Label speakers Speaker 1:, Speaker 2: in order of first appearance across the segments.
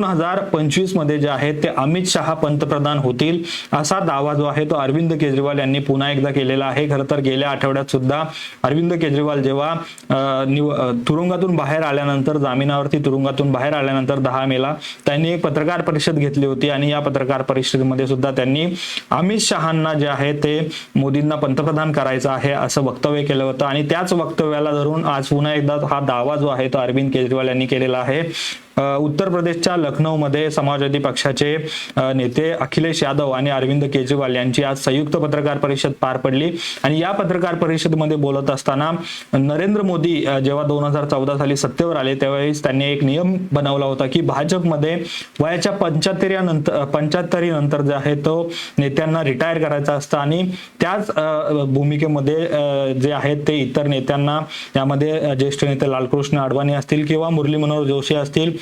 Speaker 1: दोन हजार पंचवीसमध्ये जे आहेत ते अमित शहा पंतप्रधान होतील असा दावा जो आहे तो अरविंद केजरीवाल यांनी पुन्हा एकदा केलेला आहे. खरं तर गेल्या आठवड्यात सुद्धा अरविंद केजरीवाल जेव्हा तुरुंगातून बाहेर आल्यानंतर जामिनावरती तुरुंगातून बाहेर आल्यानंतर दहा मेला त्यांनी एक पत्रकार परिषद घेतली होती आणि या पत्रकार परिषदेमध्ये सुद्धा त्यांनी अमित शहांना जे आहे ते मोदींना पंतप्रधान करायचं आहे असं वक्तव्य केलं होतं. आणि त्याच वक्तव्याला धरून आज पुन्हा एकदा हा दावा जो आहे तो अरविंद केजरीवाल यांनी केलेला आहे. उत्तर प्रदेशच्या लखनौमध्ये समाजवादी पक्षाचे नेते अखिलेश यादव आणि अरविंद केजरीवाल यांची आज संयुक्त पत्रकार परिषद पार पडली. आणि या पत्रकार परिषदेमध्ये बोलत असताना नरेंद्र मोदी जेव्हा दोन हजार चौदा साली सत्तेवर आले त्यावेळेस त्यांनी एक नियम बनवला होता की भाजपमध्ये वयाच्या पंच्याहत्तर नंतर पंच्याहत्तरी नंतर जे आहे तो नेत्यांना रिटायर करायचा असतं. आणि त्याच भूमिकेमध्ये जे आहेत ते इतर नेत्यांना यामध्ये ज्येष्ठ नेते लालकृष्ण अडवाणी असतील किंवा मुरली मनोहर जोशी असतील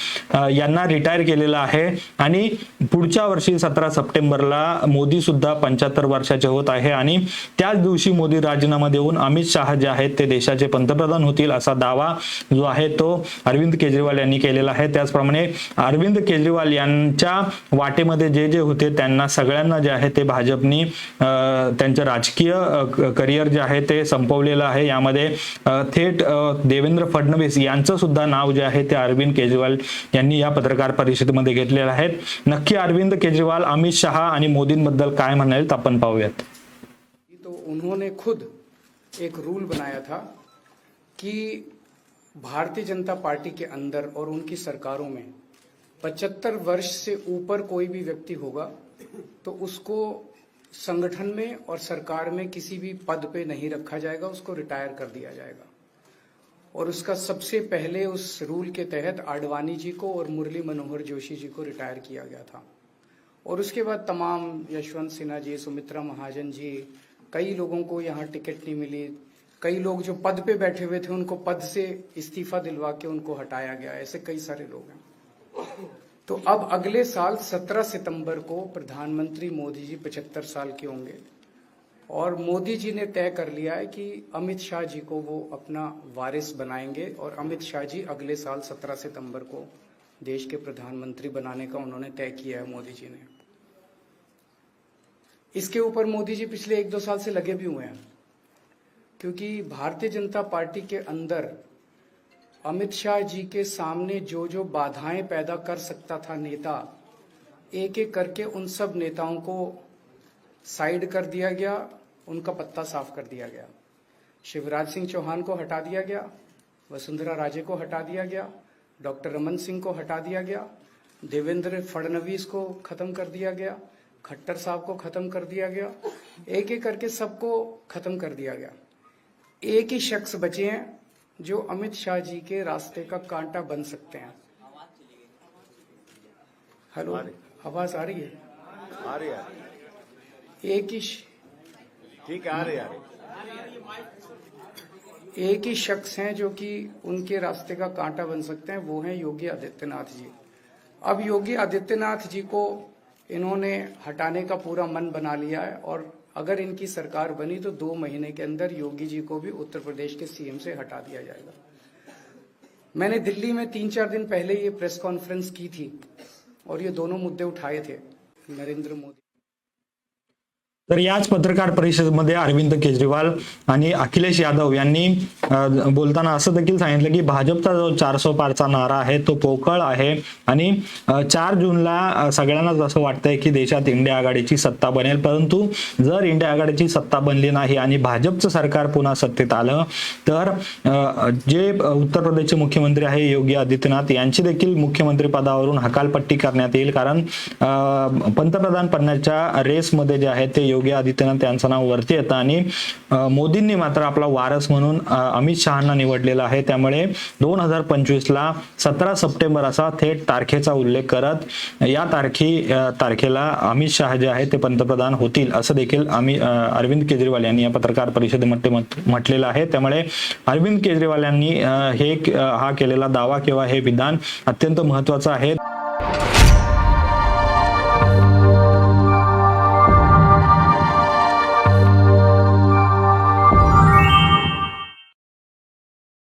Speaker 1: यांना रिटायर केलेलं आहे. आणि पुढच्या वर्षी सतरा सप्टेंबरला मोदी सुद्धा पंच्याहत्तर वर्षाचे होत आहे. आणि त्याच दिवशी मोदी राजीनामा देऊन अमित शहा जे आहेत ते देशाचे पंतप्रधान होतील असा दावा जो आहे तो अरविंद केजरीवाल यांनी केलेला आहे. त्याचप्रमाणे अरविंद केजरीवाल यांच्या वाटेमध्ये जे जे होते त्यांना सगळ्यांना जे आहे ते भाजपनी त्यांचं राजकीय करिअर जे आहे ते संपवलेलं आहे. यामध्ये थेट देवेंद्र फडणवीस यांचं सुद्धा नाव जे आहे ते अरविंद केजरीवाल यांनी या पत्रकार परिषदेमध्ये घेतलेलं आहे नक्की अरविंद केजरीवाल, अमित शहा आणि मोदींबद्दल काय म्हणाले आपण पाहूयात.
Speaker 2: तो उन्होंने खुद एक रूल बनाया था कि भारतीय जनता पार्टी के अंदर और उनकी सरकारों में 75 वर्ष से ऊपर कोई भी व्यक्ति होगा तो उसको संगठन में और सरकार में किसी भी पद पे नहीं रखा जाएगा, उसको रिटायर कर दिया जाएगा। और उसका सबसे पहले उस रूल के तहत आडवाणी जी को और मुरली मनोहर जोशी जी को रिटायर किया गया था। और उसके बाद तमाम यशवंत सिन्हा जी, सुमित्रा महाजन जी, कई लोगों को यहाँ टिकट नहीं मिली। कई लोग जो पद पे बैठे हुए थे, उनको पद से इस्तीफा दिलवा के उनको हटाया गया, ऐसे कई सारे लोग हैं। तो अब अगले साल 17 सितंबर को प्रधानमंत्री मोदी जी 75 साल के होंगे। और मोदी जी ने तय कर लिया है कि अमित शाह जी को वो अपना वारिस बनाएँगे और अमित शाह जी अगले साल 17 सितंबर को देश के प्रधानमंत्री बनाने का उन्होंने तय किया है मोदी जी ने। इसके ऊपर मोदी जी पिछले एक दो साल से लगे भी हुए हैं, क्योंकि भारतीय जनता पार्टी के अंदर अमित शाह जी के सामने जो जो बाधाएँ पैदा कर सकता था नेता, एक एक करके उन सब नेताओं को साइड कर दिया गया उनका पत्ता साफ़ कर दिया गया। शिवराज सिंह चौहान को हटा दिया गया वसुंधरा राजे को हटा दिया गया डॉक्टर रमन सिंह को हटा दिया गया देवेंद्र फडणवीस को खत्म कर दिया गया खट्टर साहब को खत्म कर दिया गया एक एक करके सबको खत्म कर दिया गया। एक ही शख्स बचे हैं जो अमित शाह जी के रास्ते का कांटा बन सकते हैं। हेलो आवाज़ आ रही है?
Speaker 3: आ रही है।
Speaker 2: एक ही
Speaker 3: ठीक है, आ रही है
Speaker 2: एक ही शख्स हैं जो कि उनके रास्ते का कांटा बन सकते हैं, वो हैं योगी आदित्यनाथ जी। अब योगी आदित्यनाथ जी को इन्होंने हटाने का पूरा मन बना लिया है और अगर इनकी सरकार बनी तो दो महीने के अंदर योगी जी को भी उत्तर प्रदेश के सीएम से हटा दिया जाएगा। मैंने दिल्ली में तीन चार दिन पहले ये प्रेस कॉन्फ्रेंस की थी और ये दोनों मुद्दे उठाए थे, नरेंद्र मोदी।
Speaker 1: तर याच पत्रकार परिषदेमध्ये अरविंद केजरीवाल आणि अखिलेश यादव यांनी बोलताना असं देखील सांगितलं की भाजपचा जो चारसो पारचा नारा आहे तो पोकळ आहे. आणि चार जूनला सगळ्यांनाच असं वाटतंय की देशात इंडिया आघाडीची सत्ता बनेल. परंतु जर इंडिया आघाडीची सत्ता बनली नाही आणि भाजपचं सरकार पुन्हा सत्तेत आलं तर जे उत्तर प्रदेशचे मुख्यमंत्री आहे योगी आदित्यनाथ यांची देखील मुख्यमंत्री पदावरून हकालपट्टी करण्यात येईल. कारण पंतप्रधान पदाच्या रेसमध्ये जे आहे ते योगी आदित्यनाथ यांचं नाव वरती येतं. आणि मोदींनी मात्र आपला वारस म्हणून अमित शहाना निवडलेला आहे. त्यामुळे दोन हजार पंचवीसला सतरा सप्टेंबर असा थेट तारखेचा उल्लेख करत या तारखी तारखेला अमित शहा जे आहे ते पंतप्रधान होतील असं देखील आम्ही अरविंद केजरीवाल यांनी या पत्रकार परिषदेमध्ये म्हट- म्हटलेलं आहे. त्यामुळे अरविंद केजरीवाल यांनी हे हा केलेला दावा किंवा हे विधान अत्यंत महत्वाचं आहे.